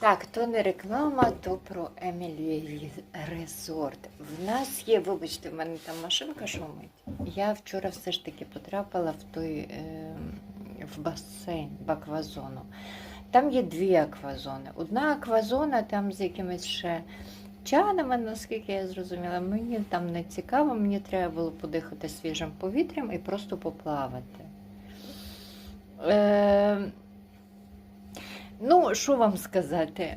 Так, то не реклама, то про Емілі Резорт. В нас є, вибачте, в мене там машинка шумить. Я вчора все ж таки потрапила в той е, в басейн, в аквазону. Там є дві аквазони. Одна аквазона там з якимись ще чанами, наскільки я зрозуміла. Мені там не цікаво, мені треба було подихати свіжим повітрям і просто поплавати. Е, Що вам сказати?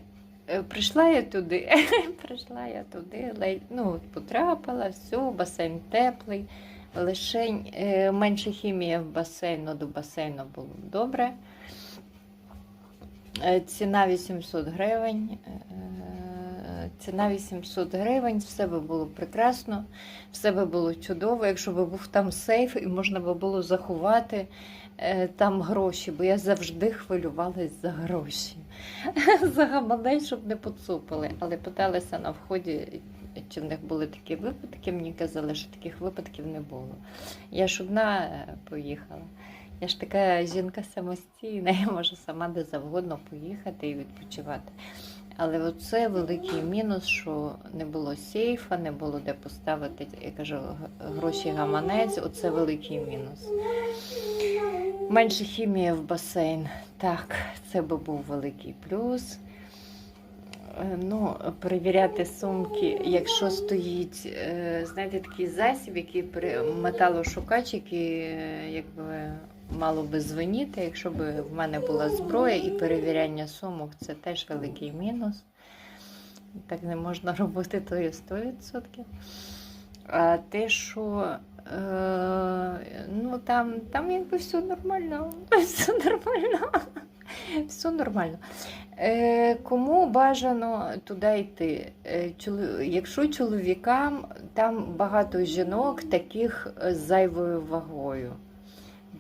Е, Прийшла я туди, прийшла я туди, ледь, ну, потрапила, все, басейн теплий, лишень е, менше хімії в басейну, до басейну було добре. Е, Ціна 800 гривень. Ціна 800 гривень, все би було прекрасно, все би було чудово, якщо б був там сейф і можна би було заховати е, там гроші, бо я завжди хвилювалась за гроші. За гаманець, щоб не поцупили. Але питалася на вході, чи в них були такі випадки. Мені казали, що таких випадків не було. Я ж одна е, поїхала. Я ж така жінка самостійна, я можу сама де завгодно поїхати і відпочивати. Але оце великий мінус, що не було сейфа, не було де поставити, я кажу, гроші гаманець, оце великий мінус. Менше хімії в басейн. Так, це би був великий плюс. Е, Ну, перевіряти сумки, якщо стоїть, е, знаєте, такий засіб, який при- металошукач, який е, якби мало би звеніти, якщо б в мене була зброя і перевіряння сумок, це теж великий мінус. Так не можна робити, то є 100%. А те, що е, ну, там, там якби все нормально, все нормально. Все нормально. Е, кому бажано туди йти? Е, Якщо чоловікам, там багато жінок таких з зайвою вагою.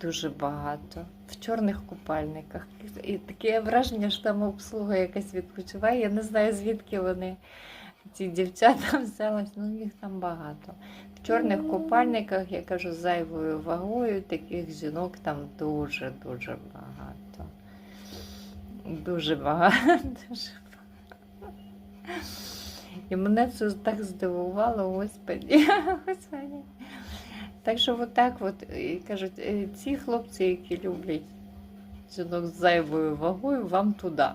Дуже багато. В чорних купальниках. І таке враження, що там обслуга якась відпочиває. Я не знаю, звідки вони, ці дівчата взялись, ну їх там багато. В чорних купальниках, я кажу, зайвою вагою, таких жінок там дуже-дуже багато. Дуже багато. Дуже багато. І мене це так здивувало, господі. господі. Так що отак от, і кажуть, е, ці хлопці, які люблять жінок з зайвою вагою, вам туди.